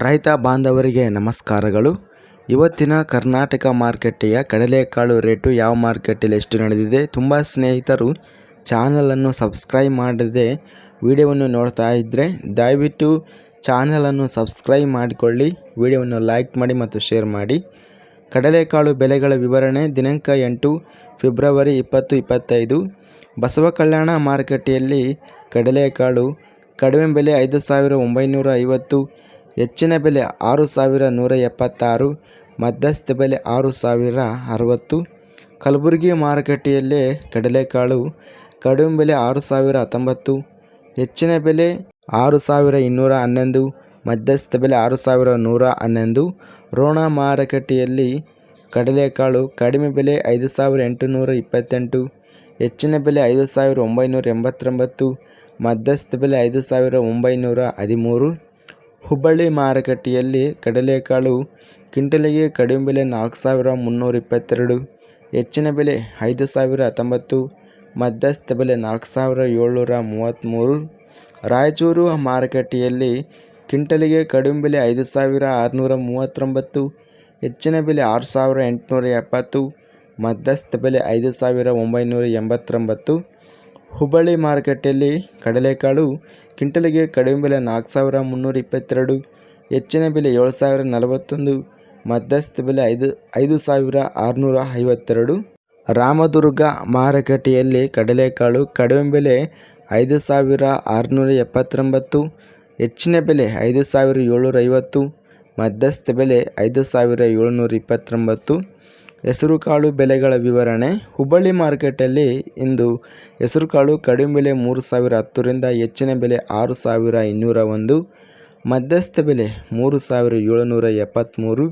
ರೈತ ಬಾಂಧವರಿಗೆ ನಮಸ್ಕಾರಗಳು. ಇವತ್ತಿನ ಕರ್ನಾಟಕ ಮಾರುಕಟ್ಟೆಯ ಕಡಲೆಕಾಳು ರೇಟು ಯಾವ ಮಾರ್ಕೆಟಲ್ಲಿ ಎಷ್ಟು ನಡೆದಿದೆ ತುಂಬ ಸ್ನೇಹಿತರು ಚಾನಲನ್ನು ಸಬ್ಸ್ಕ್ರೈಬ್ ಮಾಡದೆ ವಿಡಿಯೋವನ್ನು ನೋಡ್ತಾ ಇದ್ದರೆ ದಯವಿಟ್ಟು ಚಾನಲನ್ನು ಸಬ್ಸ್ಕ್ರೈಬ್ ಮಾಡಿಕೊಳ್ಳಿ, ವಿಡಿಯೋವನ್ನು ಲೈಕ್ ಮಾಡಿ ಮತ್ತು ಶೇರ್ ಮಾಡಿ. ಕಡಲೆಕಾಳು ಬೆಲೆಗಳ ವಿವರಣೆ ದಿನಾಂಕ ಎಂಟು ಫೆಬ್ರವರಿ ಇಪ್ಪತ್ತು ಇಪ್ಪತ್ತೈದು. ಬಸವ ಕಲ್ಯಾಣ ಮಾರುಕಟ್ಟೆಯಲ್ಲಿ ಕಡಲೆಕಾಳು ಕಡಿಮೆ ಬೆಲೆ ಐದು ಸಾವಿರ ಒಂಬೈನೂರ ಐವತ್ತು ಹೆಚ್ಚಿನ ಬೆಲೆ ಆರು ಸಾವಿರ ನೂರ ಎಪ್ಪತ್ತಾರು, ಮಧ್ಯಸ್ಥ ಬೆಲೆ ಆರು ಸಾವಿರ ಅರವತ್ತು. ಕಲಬುರಗಿ ಮಾರುಕಟ್ಟೆಯಲ್ಲಿ ಕಡಲೆಕಾಳು ಕಡಿಮೆ ಬೆಲೆ ಆರು ಸಾವಿರ ಹತ್ತೊಂಬತ್ತು, ಹೆಚ್ಚಿನ ಬೆಲೆ ಆರು ಸಾವಿರ ಇನ್ನೂರ ಹನ್ನೊಂದು, ಮಧ್ಯಸ್ಥ ಬೆಲೆ ಆರು ಸಾವಿರ ನೂರ ಹನ್ನೊಂದು. ರೋಣ ಮಾರುಕಟ್ಟೆಯಲ್ಲಿ ಕಡಲೆಕಾಳು ಕಡಿಮೆ ಬೆಲೆ ಐದು ಸಾವಿರ ಎಂಟುನೂರ ಇಪ್ಪತ್ತೆಂಟು, ಹೆಚ್ಚಿನ ಬೆಲೆ ಐದು ಸಾವಿರ ಒಂಬೈನೂರ ಎಂಬತ್ತೊಂಬತ್ತು, ಮಧ್ಯಸ್ಥ ಬೆಲೆ ಐದು ಸಾವಿರ ಒಂಬೈನೂರ ಹದಿಮೂರು. ಹುಬ್ಬಳ್ಳಿ ಮಾರುಕಟ್ಟೆಯಲ್ಲಿ ಕಡಲೆಕಾಳು ಕ್ವಿಂಟಲಿಗೆ ಕಡಿಮೆ ಬೆಲೆ ನಾಲ್ಕು ಸಾವಿರ ಮುನ್ನೂರ ಇಪ್ಪತ್ತೆರಡು, ಹೆಚ್ಚಿನ ಬೆಲೆ ಐದು ಸಾವಿರ ಹತ್ತೊಂಬತ್ತು, ಮಧ್ಯಸ್ಥ ಬೆಲೆ ನಾಲ್ಕು ಸಾವಿರ ಏಳ್ನೂರ ಮೂವತ್ತ್ಮೂರು. ರಾಯಚೂರು ಮಾರುಕಟ್ಟೆಯಲ್ಲಿ ಕ್ವಿಂಟಲಿಗೆ ಕಡಿಮೆ ಬೆಲೆ ಐದು ಸಾವಿರ ಆರುನೂರ ಮೂವತ್ತೊಂಬತ್ತು, ಹೆಚ್ಚಿನ ಬೆಲೆ ಆರು ಸಾವಿರ ಎಂಟುನೂರ ಎಪ್ಪತ್ತು, ಮಧ್ಯಸ್ಥ ಬೆಲೆ ಐದು ಸಾವಿರ ಒಂಬೈನೂರ ಎಂಬತ್ತೊಂಬತ್ತು. ಹುಬ್ಬಳ್ಳಿ ಮಾರುಕಟ್ಟೆಯಲ್ಲಿ ಕಡಲೆಕಾಳು ಕ್ವಿಂಟಲಿಗೆ ಕಡಿಮೆ ಬೆಲೆ ನಾಲ್ಕು ಸಾವಿರ ಮುನ್ನೂರ ಇಪ್ಪತ್ತೆರಡು, ಹೆಚ್ಚಿನ ಬೆಲೆ ಏಳು ಸಾವಿರ ನಲವತ್ತೊಂದು, ಮಧ್ಯಸ್ಥ ಬೆಲೆ ಐದು ಐದು ಸಾವಿರ ಆರುನೂರ ಐವತ್ತೆರಡು. ರಾಮದುರ್ಗ ಮಾರುಕಟ್ಟೆಯಲ್ಲಿ ಕಡಲೆಕಾಳು ಕಡಿಮೆ ಬೆಲೆ ಐದು ಸಾವಿರ ಆರುನೂರ ಎಪ್ಪತ್ತೊಂಬತ್ತು, ಹೆಚ್ಚಿನ ಬೆಲೆ ಐದು ಸಾವಿರ ಏಳ್ನೂರ ಐವತ್ತು, ಮಧ್ಯಸ್ಥ ಬೆಲೆ ಐದು ಸಾವಿರ ಏಳ್ನೂರ ಇಪ್ಪತ್ತೊಂಬತ್ತು. ಹೆಸರುಕಾಳು ಬೆಲೆಗಳ ವಿವರಣೆ. ಹುಬ್ಬಳ್ಳಿ ಮಾರ್ಕೆಟಲ್ಲಿ ಇಂದು ಹೆಸರುಕಾಳು ಕಡಿಮೆ ಬೆಲೆ ಮೂರು ಸಾವಿರ ಹತ್ತರಿಂದ ಹೆಚ್ಚಿನ ಬೆಲೆ ಆರು ಸಾವಿರ ಇನ್ನೂರ ಒಂದು ಮಧ್ಯಸ್ಥ ಬೆಲೆ ಮೂರು ಸಾವಿರ ಏಳುನೂರ ಎಪ್ಪತ್ತ್ಮೂರು.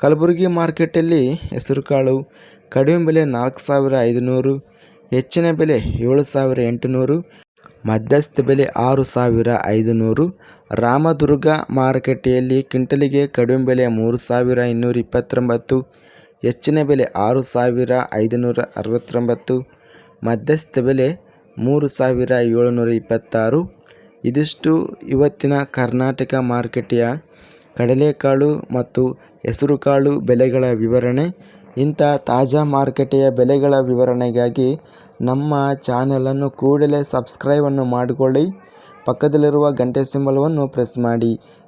ಕಲಬುರಗಿ ಮಾರ್ಕೆಟಲ್ಲಿ ಹೆಸರುಕಾಳು ಕಡಿಮೆ ಬೆಲೆ ನಾಲ್ಕು ಸಾವಿರ ಐದುನೂರು, ಹೆಚ್ಚಿನ ಬೆಲೆ ಏಳು ಸಾವಿರ ಎಂಟುನೂರು, ಮಧ್ಯಸ್ಥ ಬೆಲೆ ಆರು ಸಾವಿರ ಐದುನೂರು. ರಾಮದುರ್ಗ ಮಾರುಕಟ್ಟೆಯಲ್ಲಿ ಕ್ವಿಂಟಲಿಗೆ ಕಡಿಮೆ ಬೆಲೆ ಮೂರು ಸಾವಿರ ಇನ್ನೂರ ಇಪ್ಪತ್ತೊಂಬತ್ತು. ಹೆಚ್ಚಿನ ಬೆಲೆ ಆರು ಸಾವಿರ ಐದುನೂರ ಅರವತ್ತೊಂಬತ್ತು, ಮಧ್ಯಸ್ಥ ಬೆಲೆ ಮೂರು ಸಾವಿರ ಏಳುನೂರ ಇಪ್ಪತ್ತಾರು. ಇದಿಷ್ಟು ಇವತ್ತಿನ ಕರ್ನಾಟಕ ಮಾರುಕಟ್ಟೆಯ ಕಡಲೆಕಾಳು ಮತ್ತು ಹೆಸರುಕಾಳು ಬೆಲೆಗಳ ವಿವರಣೆ. ಇಂಥ ತಾಜಾ ಮಾರುಕಟ್ಟೆಯ ಬೆಲೆಗಳ ವಿವರಣೆಗಾಗಿ ನಮ್ಮ ಚಾನೆಲನ್ನು ಕೂಡಲೇ ಸಬ್ಸ್ಕ್ರೈಬನ್ನು ಮಾಡಿಕೊಳ್ಳಿ. ಪಕ್ಕದಲ್ಲಿರುವ ಗಂಟೆ ಸಿಂಬಲವನ್ನು ಪ್ರೆಸ್ ಮಾಡಿ.